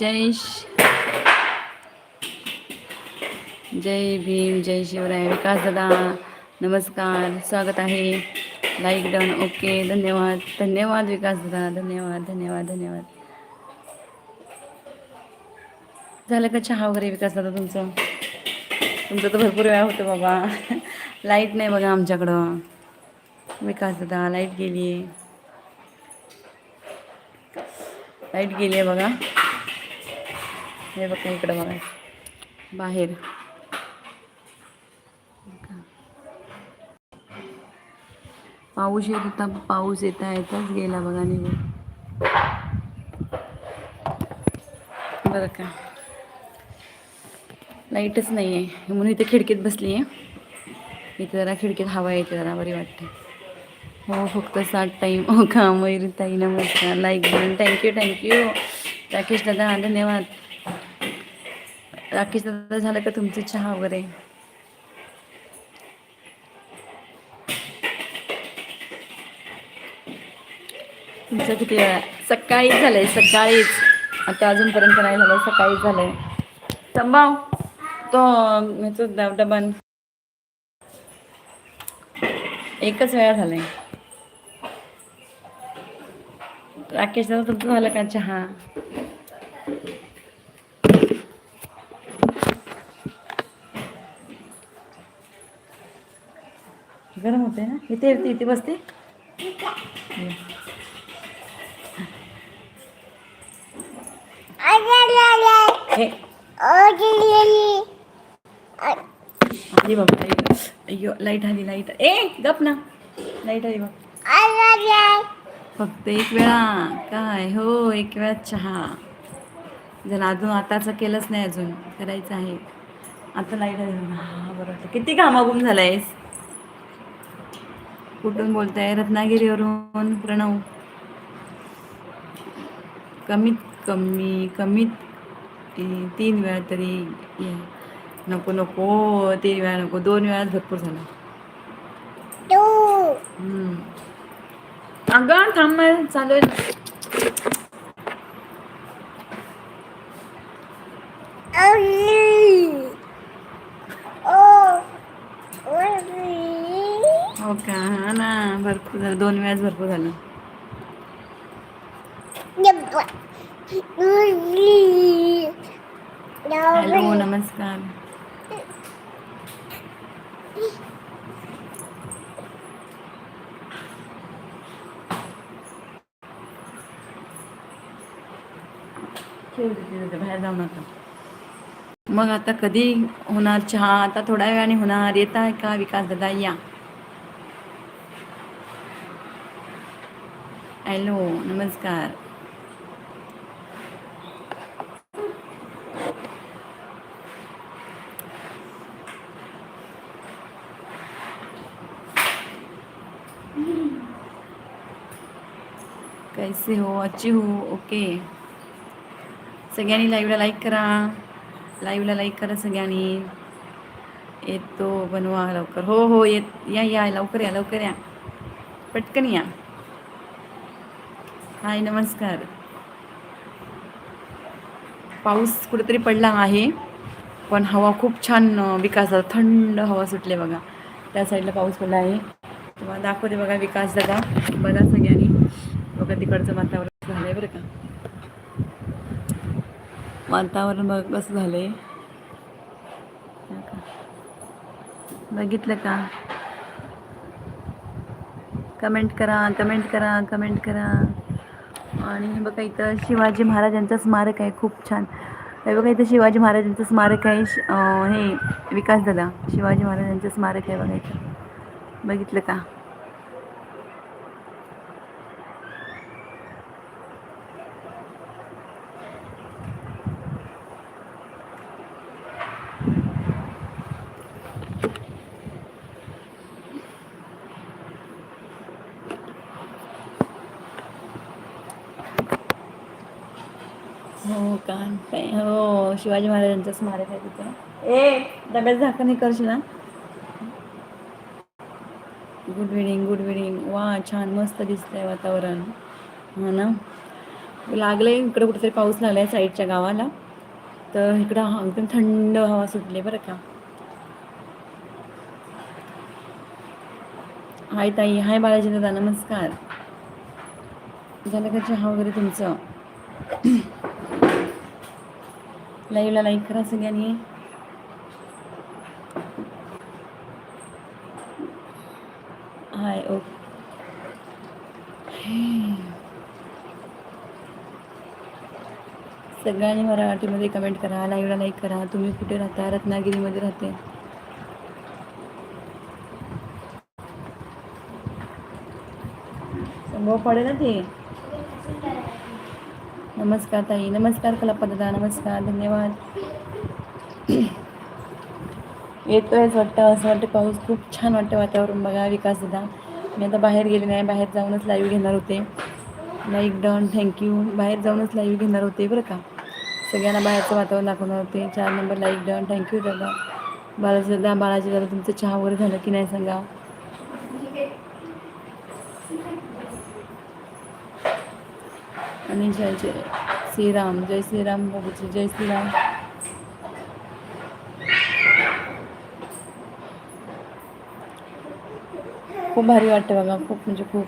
जय जय भीम जय शिवराय विकास दादा नमस्कार स्वागत आहे. लाईक डन ओके धन्यवाद धन्यवाद विकास दादा धन्यवाद धन्यवाद धन्यवाद. झालं का चहा वगैरे विकास दादा तुमचं? तुमचं तर भरपूर वेळा होतं बाबा. लाइट नाही बघा आमच्याकडं. विकास दादा लाइट गेली आहे लाइट गेली आहे बघा. हे बघ इकडं बघा. बाहेर. पाऊस येत होता पाऊस येता येताच गेला बघा निघून. बरं का. लाईटच नाही आहे म्हणून इथे खिडकीत बसली आहे इथे जरा खिडकीत हवा येते जरा बरी वाटते. हो फक्त सात टाईम हो का मयुरी ताई नमस्कार like bun thank you thank you Rakesh दादा धन्यवाद. राकेश दादा झालं का तुमची चहा वगैरे? तुमचं किती वेळा? सकाळीच झालंय सकाळीच. आता अजूनपर्यंत नाही झालं सकाळीच झालंय. संभाव तो ह्याचं डबन एकच वेळा झालंय. राकेश दादा तुमचं झालं का चहा? गरम होते ना? इथे येते इथे बसते. हे. बाबा अय्यो लाइट आली लाइट ए गप ना. लाइट आली बघ. फक्त एक वेळा. काय? हो एक वेळा चहा. जर अजून आताच केलंच नाही अजून करायचं आहे. आता लाइट आली. हा बरं किती घामाघूम आहेस कुठून बोलताय? रत्नागिरीवरून प्रणव. कमीत कमी कमीत तीन वेळा तरी. नको नको तीन वेळा नको. दोन वेळा भरपूर झालं. अगं थांब चालू आहे ना. हो का? भरपूर झालं. दोन वेळाच भरपूर झालं. हॅलो नमस्कार. बाहेर जाऊ नका. मग आता कधी होणार चहा? आता थोड्या वेळाने होणार. येत आहे का विकास दादा या. हॅलो नमस्कार. कैसे हो? अच्छी हो? ओके. सगळ्यांनी लाईव्हला लाईक करा. लाईव्हला लाईक करा सगळ्यांनी. येतो बनवा लवकर. हो हो येत या या लवकर या लवकर या. पटकन या. हाय नमस्कार. पाऊस कुठेतरी पडला आहे पण हवा खूप छान विकास झाला थंड हवा सुटले बघा. त्या साईडला पाऊस पडला आहे. तुम्हाला दाखवते बघा विकास दादा. बघा सगळ्यांनी. बघा तिकडचं वातावरण झालं आहे बरं का. वातावरण बघ कसं झालंय. बघितलं का? कमेंट करा कमेंट करा कमेंट करा. आणि हे बघा इथं शिवाजी महाराजांचं स्मारक आहे खूप छान. हे बघा इथं शिवाजी महाराजांचं स्मारक आहे श- हे विकास दादा शिवाजी महाराजांचं स्मारक आहे बघा इथं. बघितलं का? हो का? हो शिवाजी महाराजांचं स्मारक आहे तिथं. ए डब्यात झाकण करशील ना गुड इव्हनिंग गुड इव्हनिंग वा छान मस्त दिसतंय वातावरण. हो ना? लागलं आहे इकडं कुठेतरी पाऊस लागला आहे साईडच्या गावाला. तर इकडं हा एकदम थंड हवा सुटली बरं का. हाय ताई हाय बालाजी दादा नमस्कार. झालं का चहा वगैरे तुमचं? लाईव्हला लाईक करा सगळ्यांनी. हाय ओके सगळ्यांनी मराठीमध्ये कमेंट करा लाईव्हला लाईक करा. तुम्ही कुठे राहता? रत्नागिरीमध्ये राहते. संभव पडेल ना ते? नमस्कार ताई नमस्कार कलाप्पा नमस्कार धन्यवाद. येतोयच वाटतं असं वाटतं पाऊस खूप छान वाटतं वातावरण बघा विकास दादा. मी आता बाहेर गेले नाही बाहेर जाऊनच लाईव्ह घेणार होते. लाईक डन थँक्यू बाहेर जाऊनच लाईव्ह घेणार होते बरं का. सगळ्यांना बाहेरचं वातावरण दाखवणार होते. चार नंबर लाईक डन थँक्यू दादा. बालाजी दादा बालाजी दादा तुमचं चहा वगैरे झालं की नाही सांगा? आणि जय जय श्रीराम जय श्रीराम बाबूजी जय श्रीराम. खूप भारी वाटतं बघा खूप म्हणजे खूप.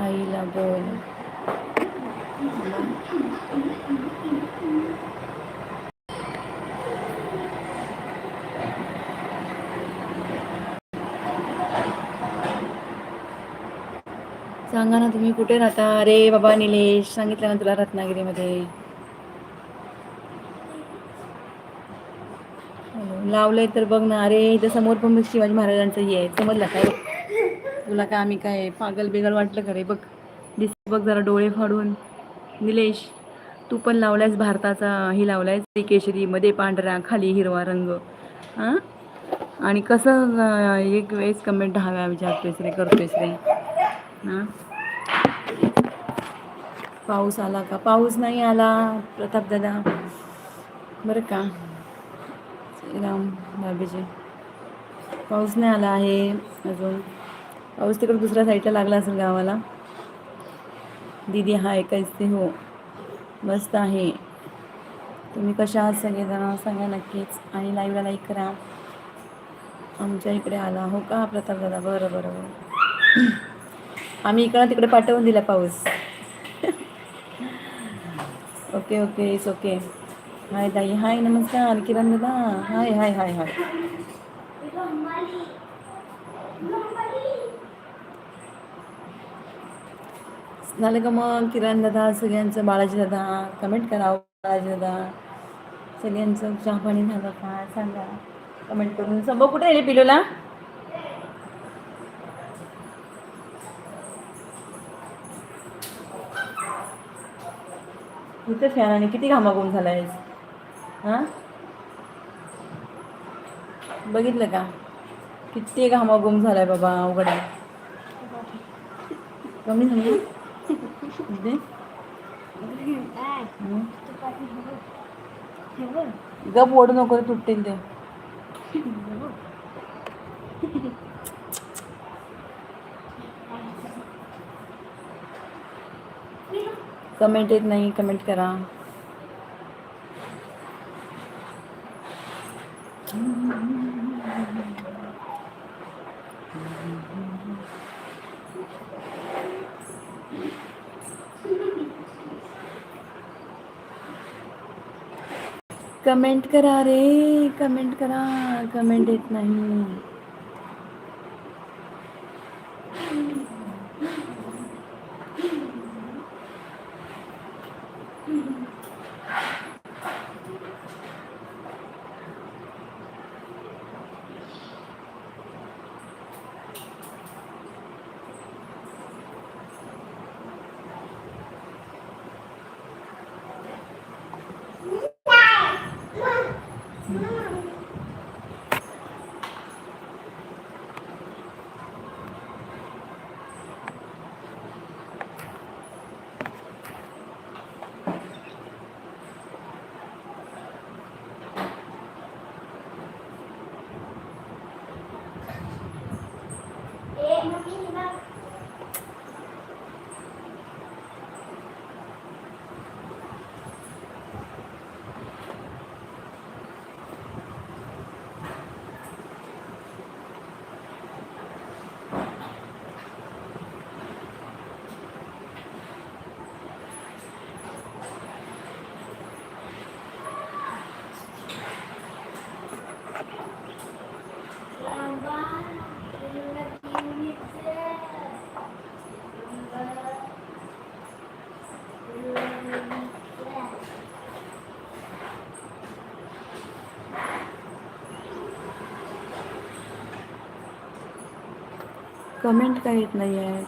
आईला बोल. सांगा ना तुम्ही कुठे राहता? अरे बाबा निलेश सांगितलं ना तुला रत्नागिरीमध्ये. लावलंय तर बघ ना. अरे इथं समोर पण शिवाजी महाराजांचं हे आहे. समजलं काय? तुला काय आम्ही काय पागल बिगल वाटलं का रे? बघ दिस बघ जरा डोळे फाडून. निलेश तू पण लावलायस भारताचा हे लावलायस केशरी मध्ये पांढरा खाली हिरवा रंग. हां? आणि कसं एक वेळेस कमेंट हव्या विचारतोयस रे करतोयस रे. हां पाऊस आला का? पाऊस नाही आला प्रताप दादा. बरं का? राम बाबीजी पाऊस नाही आला आहे अजून. पाऊस तिकडे दुसऱ्या साईडला लागला असेल गावाला. दीदी हाय कैसे हो? मस्त आहे. तुम्ही कशा आहात सगळेजण? सांगा नक्कीच. आणि लाईव्हला लाईक करा. आमच्या इकडे आला. हो का प्रताप दादा? बरं बरं बरं. आम्ही इकडं तिकडे पाठवून दिला पाऊस. Okay okay it's okay hi ताई हाय नमस्कार किरण दादा हाय हाय हाय हाय. झालं का मग किरण दादा सगळ्यांचं बाळाजी दादा? कमेंट करा हो, बाळाजी दादा. सगळ्यांचं चहा पाणी झालं का? सांगा. कमेंट करून संभव कुठे आहे पिलोला? इथे फॅनाने किती घामाघूम झाला आहेस हां? बघितलं का? किती घामाघूम झालाय बाबा अवघड कमी झाली गप ओढू नको तुटतील ते. कमेंट नाही कमेंट करा। कमेंट करा रे कमेंट करा कमेंट येत नाही। कमेंट का येत नाही आहे